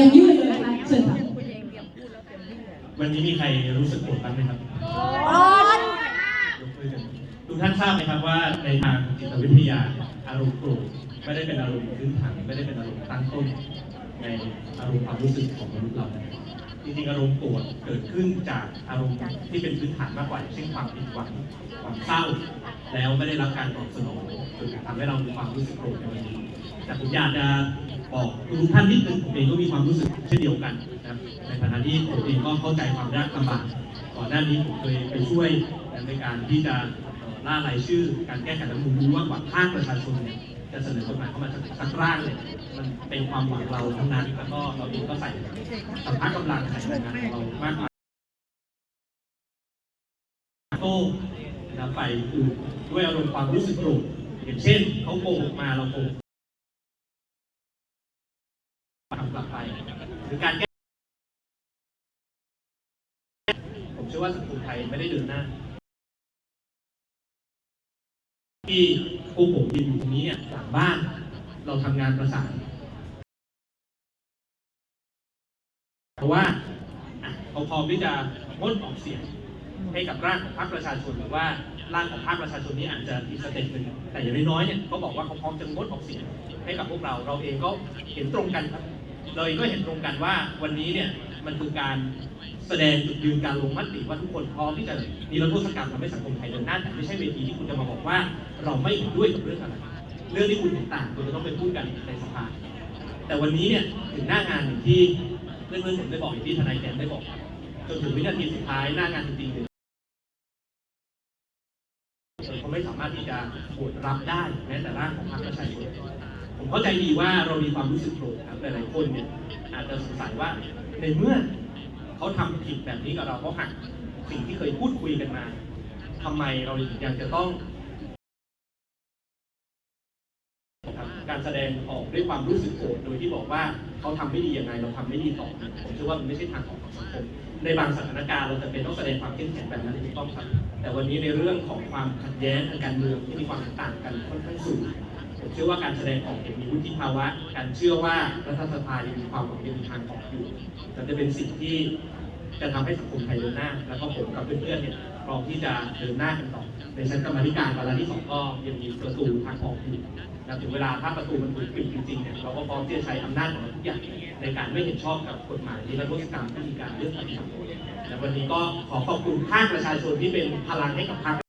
ยังยืดเลยนะคะเชิญค่ะวันนี้มีใครรู้สึกโกรธบ้างไหมครับร้อนยกมือกันทุกท่านทราบไหมครับว่าในทางจิตวิทยาเนี่ยอารมณ์โกรธไม่ได้เป็นอารมณ์พื้นฐานไม่ได้เป็นอารมณ์ตั้งต้น ในอารมณ์ความรู้สึกของมนุษย์เรานะครับจริงๆอารมณ์โกรธเกิดขึ้นจากอารมณ์ที่เป็นพื้นฐานมากกว่าอย่างเช่นความผิดหวังความเศร้า แล้วไม่ได้รับการตอบสนองจนทำให้เรามีความรู้สึกโกรธในวันนี้แต่ผมอยากจะ บอกทุกท่านนิดนึงผมเองก็มีความรู้สึกเช่นเดียวกันนะครับในฐานะที่ผมเองก็เข้าใจความยากลำบากก่อนหน้านี้ผมเคยไปช่วยในการที่จะล่ารายชื่อ การแก้ไขรัฐธรรมนูญรู้ว่ากว่าภาคประชาชนเนี่ยจะเสนอกฎหมายเข้ามาสักร่างเนี่ยมันเป็นความหวังเราทั้งนั้นแล้วก็เราเองก็ใส่สัมภาระกำลังใส่แรงงานของเรามากมายโต้นะไปคือด้วยอารมณ์ความรู้สึกโกรธอย่างเช่นเขาโกหกมาเราโกหก หรือการแก้ผมเชื่อว่าสังคมไทยไม่ได้เดินหน้าที่พวกผมยืนอยู่ตรงนี้เนี่ยหลังบ้าน เราทำงานประสานเพราะว่าเขาพร้อมที่จะงดออกเสียงให้กับร่างของพรรคประชาชนหรือว่าร่างของภาคประชาชนนี้อาจจะอีกสเต็ปหนึ่งแต่อย่างน้อยๆเนี่ยเขาบอกว่าเขาพร้อมจะงดออกเสียงให้กับพวกเราเราเองก็เห็นตรงกันครับ เราเองก็เห็นตรงกันว่าวันนี้เนี่ยมันคือการแสดงจุดยืนการลงมติว่าทุกคนพร้อมที่จะนิรโทษกรรมทำให้สังคมไทยเดินหน้าแต่ไม่ใช่เวทีที่คุณจะมาบอกว่า เราไม่เห็นด้วยกับเรื่องอะไรเรื่องที่คุณเห็นต่างคุณจะต้องไปพูดกันในสภาแต่วันนี้เนี่ยถึงหน้างานอย่างที่เพื่อนๆผมได้บอกอย่างที่ทนายแกมได้บอกจนถึงวินาทีสุดท้ายหน้างานจริงๆเนี่ยเขาไม่สามารถที่จะโหวตรับได้แม้แต่ร่างของพรรคประชาชน ผมเข้าใจดีว่าเรามีความรู้สึกโกรธครับหลายๆคนเนี่ยอาจจะสงสัยว่าในเมื่อเขาทำผิดแบบนี้กับเราเขาะหักสิ่งที่เคยพูดคุยกันมาทำไมเรายังจะต้องการแสดงออกด้วยความรู้สึกโกรธโดยที่บอกว่าเขาทำไม่ดียังไง เราทำไม่ดีต่อผมเชื่อว่ามันไม่ใช่ทางออกของสังคมในบางสถานการณ์เราจะเป็นต้องแสดงความเข้มแข็งแบบนั้นถูกต้องครับแต่วันนี้ในเรื่องของความขัดแย้งทางการเมืองที่มีความต่างกันค่อนข้างสูง ผมเชื่อว่าการแสดงออกอย่างมีวุฒิภาวะ การเชื่อว่ารัฐสภายังมีความหวังยังมีทางออกอยู่จะเป็นสิ่งที่จะทำให้สังคมไทยเดินหน้า แล้วก็ผมกับเพื่อนๆเนี่ยพร้อมที่จะเดินหน้ากันต่อ ในชั้นกรรมธิการวาระที่สองก็ยังมีประตูทางออกอยู่นะถึงเวลาถ้าประตูมันถูกปิดจริงๆเนี่ยเราก็พร้อมที่จะใช้อำนาจของทุกอย่างในการไม่เห็นชอบกับกฎหมายนิรโทษกรรมที่มีการเลือกตั้งและวันนี้ก็ขอขอบคุณภาคประชาชนที่เป็นพลังให้กับพรรค